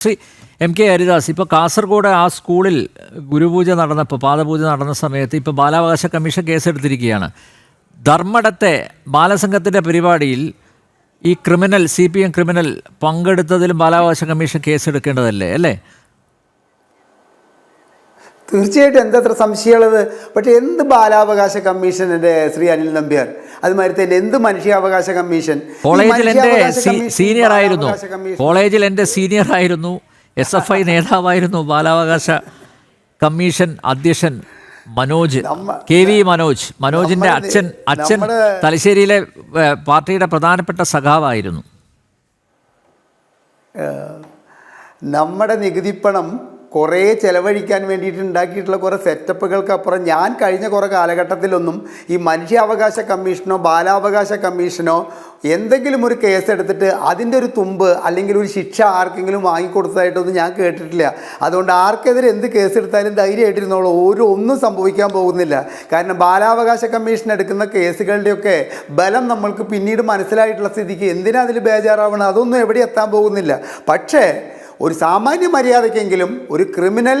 Shri M K Haridas ഇപ്പോൾ കാസർഗോഡ് ആ സ്കൂളിൽ ഗുരുപൂജ നടന്നപ്പോൾ പാദപൂജ നടന്ന സമയത്ത് ഇപ്പോൾ ബാലാവകാശ കമ്മീഷൻ കേസെടുത്തിരിക്കുകയാണ്. ധർമ്മടത്തെ ബാലസംഘത്തിന്റെ പരിപാടിയിൽ ഈ criminal C P M criminal പങ്കെടുത്തതിലും ബാലാവകാശ കമ്മീഷൻ കേസെടുക്കേണ്ടതല്ലേ അല്ലേ? തീർച്ചയായിട്ടും എന്തത്ര സംശയമുള്ളത്? പക്ഷേ എന്ത് ബാലാവകാശ കമ്മീഷൻ എന്റെ ശ്രീ അനിൽ നമ്പ്യാർ? അതുമാതിരി തന്നെ എന്ത് മനുഷ്യാവകാശ കമ്മീഷൻ? കോളേജിൽ എന്റെ സീനിയർ ആയിരുന്നു. കോളേജിൽ എന്റെ സീനിയർ ആയിരുന്നു. എസ് എഫ് ഐ നേതാവായിരുന്നു ബാലാവകാശ കമ്മീഷൻ അധ്യക്ഷൻ മനോജ്. K V Manoj. മനോജിന്റെ അച്ഛൻ അച്ഛൻ തലശ്ശേരിയിലെ പാർട്ടിയുടെ പ്രധാനപ്പെട്ട സഖാവായിരുന്നു. നമ്മുടെ നികുതിപ്പണം കുറേ ചിലവഴിക്കാൻ വേണ്ടിയിട്ട് ഉണ്ടാക്കിയിട്ടുള്ള കുറേ സെറ്റപ്പുകൾക്ക് അപ്പുറം ഞാൻ കഴിഞ്ഞ കുറേ കാലഘട്ടത്തിലൊന്നും ഈ മനുഷ്യാവകാശ കമ്മീഷനോ ബാലാവകാശ കമ്മീഷനോ എന്തെങ്കിലും ഒരു കേസ് എടുത്തിട്ട് അതിന്റെ ഒരു തുമ്പ് അല്ലെങ്കിൽ ഒരു ശിക്ഷ ആർക്കെങ്കിലും വാങ്ങിക്കൊടുത്തതായിട്ടൊന്നും ഞാൻ കേട്ടിട്ടില്ല. അതുകൊണ്ട് ആർക്കെതിരെ എന്ത് കേസ് എടുത്താലും ധൈര്യമായിട്ടിരുന്നോളൂ. ഓരോ ഒന്നും സംഭവിക്കാൻ പോകുന്നില്ല. കാരണം ബാലാവകാശ കമ്മീഷൻ എടുക്കുന്ന കേസുകളുടെയൊക്കെ ബലം നമ്മൾക്ക് പിന്നീട് മനസ്സിലായിട്ടുള്ള സ്ഥിതിക്ക് എന്തിനാ അതിൽ ബേജാറാവണം അതൊന്നും എവിടെ എത്താൻ പോകുന്നില്ല. പക്ഷേ ഒരു സാമാന്യ മര്യാദയ്ക്കെങ്കിലും ഒരു ക്രിമിനൽ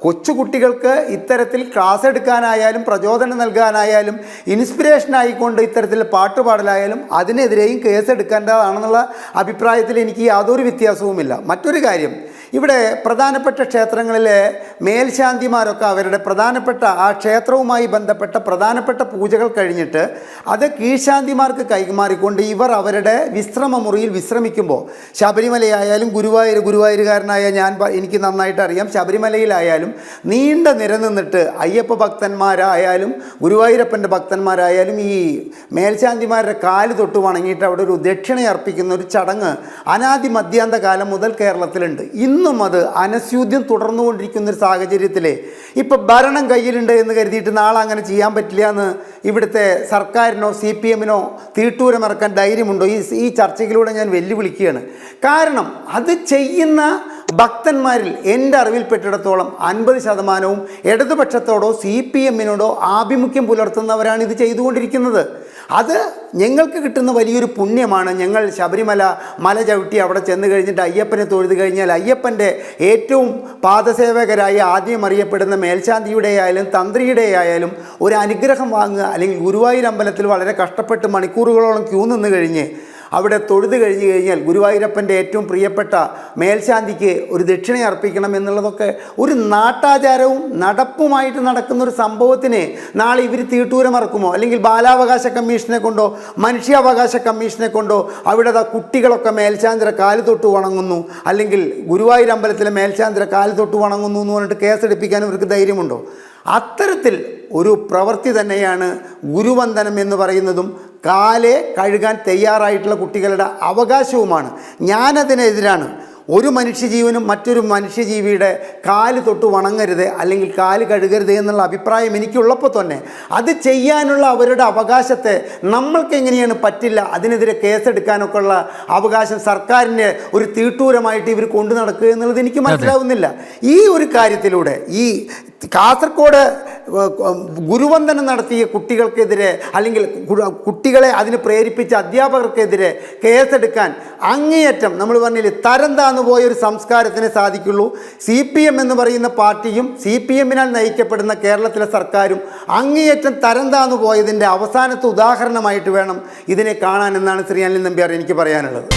കൊച്ചുകുട്ടികൾക്ക് ഇത്തരത്തിൽ ക്ലാസ് എടുക്കാനായാലും പ്രചോദനം നൽകാനായാലും ഇൻസ്പിറേഷൻ ആയിക്കൊണ്ട് ഇത്തരത്തിൽ പാട്ട് പാടലായാലും അതിനെതിരെയും കേസ് എടുക്കേണ്ടതാണെന്നുള്ള അഭിപ്രായത്തിൽ എനിക്ക് യാതൊരു വ്യത്യാസവുമില്ല. മറ്റൊരു കാര്യം ഇവിടെ പ്രധാനപ്പെട്ട ക്ഷേത്രങ്ങളിലെ മേൽശാന്തിമാരൊക്കെ അവരുടെ പ്രധാനപ്പെട്ട ആ ക്ഷേത്രവുമായി ബന്ധപ്പെട്ട പ്രധാനപ്പെട്ട പൂജകൾ കഴിഞ്ഞിട്ട് അത് കീഴ്ശാന്തിമാർക്ക് കൈമാറിക്കൊണ്ട് ഇവർ അവരുടെ വിശ്രമ മുറിയിൽ വിശ്രമിക്കുമ്പോൾ ശബരിമലയായാലും ഗുരുവായൂർ ഗുരുവായൂരുകാരനായ ഞാൻ എനിക്ക് നന്നായിട്ട് അറിയാം. ശബരിമലയിലായാലും നീണ്ട നിര നിന്നിട്ട് അയ്യപ്പ ഭക്തന്മാരായാലും ഗുരുവായൂരപ്പന്റെ ഭക്തന്മാരായാലും ഈ മേൽശാന്തിമാരുടെ കാൽ തൊട്ട് വണങ്ങിയിട്ട് അവിടെ ഒരു ദക്ഷിണ അർപ്പിക്കുന്ന ഒരു ചടങ്ങ് അനാദി മധ്യാന്ത കാലം മുതൽ കേരളത്തിലുണ്ട്. ഇന്നും അത് അനസ്യൂദ്യം തുടർന്നുകൊണ്ടിരിക്കുന്ന ഒരു സാഹചര്യത്തിൽ ഇപ്പോൾ ഭരണം കയ്യിലുണ്ട് എന്ന് കരുതിയിട്ട് നാളെ അങ്ങനെ ചെയ്യാൻ പറ്റില്ല എന്ന് ഇവിടുത്തെ സർക്കാരിനോ സി പി എമ്മിനോ തീട്ടൂരമിറക്കാൻ ധൈര്യമുണ്ടോ? ഈ ഈ ചർച്ചയിലൂടെ ഞാൻ വെല്ലുവിളിക്കുകയാണ്. കാരണം അത് ചെയ്യുന്ന ഭക്തന്മാരിൽ എന്റെ അറിവിൽപ്പെട്ടിടത്തോളം അൻപത് ശതമാനവും ഇടതുപക്ഷത്തോടോ സി പി എമ്മിനോടോ ആഭിമുഖ്യം പുലർത്തുന്നവരാണ് ഇത് ചെയ്തുകൊണ്ടിരിക്കുന്നത്. അത് ഞങ്ങൾക്ക് കിട്ടുന്ന വലിയൊരു പുണ്യമാണ്. ഞങ്ങൾ ശബരിമല മല ചവിട്ടി അവിടെ ചെന്ന് കഴിഞ്ഞിട്ട് അയ്യപ്പനെ തൊഴുത് കഴിഞ്ഞാൽ അയ്യപ്പന്റെ ഏറ്റവും പാദസേവകരായി ആദ്യം അറിയപ്പെടുന്ന മേൽശാന്തിയുടെ ആയാലും തന്ത്രിയുടെ ആയാലും ഒരു അനുഗ്രഹം വാങ്ങുക അല്ലെങ്കിൽ ഗുരുവായൂർ അമ്പലത്തിൽ വളരെ കഷ്ടപ്പെട്ട് മണിക്കൂറുകളോളം ക്യൂ നിന്ന് കഴിഞ്ഞ് അവിടെ തൊഴുത് കഴിഞ്ഞ് കഴിഞ്ഞാൽ ഗുരുവായൂരപ്പന്റെ ഏറ്റവും പ്രിയപ്പെട്ട മേൽശാന്തിക്ക് ഒരു ദക്ഷിണ അർപ്പിക്കണം എന്നുള്ളതൊക്കെ ഒരു നാട്ടാചാരവും നടപ്പുമായിട്ട് നടക്കുന്ന ഒരു സംഭവത്തിന് നാളെ ഇവർ തീട്ടൂരം ഇറക്കുമോ? അല്ലെങ്കിൽ ബാലാവകാശ കമ്മീഷനെ കൊണ്ടോ മനുഷ്യാവകാശ കമ്മീഷനെ കൊണ്ടോ അവിടെ കുട്ടികളൊക്കെ മേൽശാന്തിര കാൽ തൊട്ട് വണങ്ങുന്നു? അല്ലെങ്കിൽ ഗുരുവായൂർ അമ്പലത്തിലെ മേൽശാന്തിര കാൽ തൊട്ട് വണങ്ങുന്നു എന്ന് പറഞ്ഞിട്ട് കേസെടുപ്പിക്കാൻ ഇവർക്ക് ധൈര്യമുണ്ടോ? അത്തരത്തിൽ ഒരു പ്രവൃത്തി തന്നെയാണ് ഗുരുവന്ദനം എന്ന് പറയുന്നതും കാലെ കഴുകാൻ തയ്യാറായിട്ടുള്ള കുട്ടികളുടെ അവകാശവുമാണ്. ഞാനതിനെതിരാണ്. ഒരു മനുഷ്യജീവനും മറ്റൊരു മനുഷ്യജീവിയുടെ കാൽ തൊട്ട് വണങ്ങരുത് അല്ലെങ്കിൽ കാൽ കഴുകരുത് എന്നുള്ള അഭിപ്രായം എനിക്കുള്ളപ്പോൾ തന്നെ അത് ചെയ്യാനുള്ള അവരുടെ അവകാശത്തെ നമ്മൾക്ക് എങ്ങനെയാണ് പറ്റില്ല അതിനെതിരെ കേസെടുക്കാനൊക്കെ ഉള്ള അവകാശം സർക്കാരിന്റെ ഒരു തീട്ടൂരമായിട്ട് ഇവർ കൊണ്ടു നടക്കുക എന്നുള്ളത് എനിക്ക് മനസ്സിലാവുന്നില്ല. ഈ ഒരു കാര്യത്തിലൂടെ ഈ കാസർഗോഡ് ഗുരുവന്ദനം നടത്തിയ കുട്ടികൾക്കെതിരെ അല്ലെങ്കിൽ കുട്ടികളെ അതിന് പ്രേരിപ്പിച്ച അധ്യാപകർക്കെതിരെ കേസെടുക്കാൻ അങ്ങേയറ്റം നമ്മൾ പറഞ്ഞില്ലേ തരം താന്നു പോയ ഒരു സംസ്കാരത്തിനെ സാധിക്കുള്ളൂ. സി പി എം എന്ന് പറയുന്ന പാർട്ടിയും സി പി എമ്മിനാൽ നയിക്കപ്പെടുന്ന കേരളത്തിലെ സർക്കാരും അങ്ങേയറ്റം തരം താന്നു പോയതിന്റെ അവസാനത്തെ ഉദാഹരണമായിട്ട് വേണം ഇതിനെ കാണാൻ എന്നാണ് ശ്രീ അനിൽ നമ്പ്യാർ എനിക്ക് പറയാനുള്ളത്.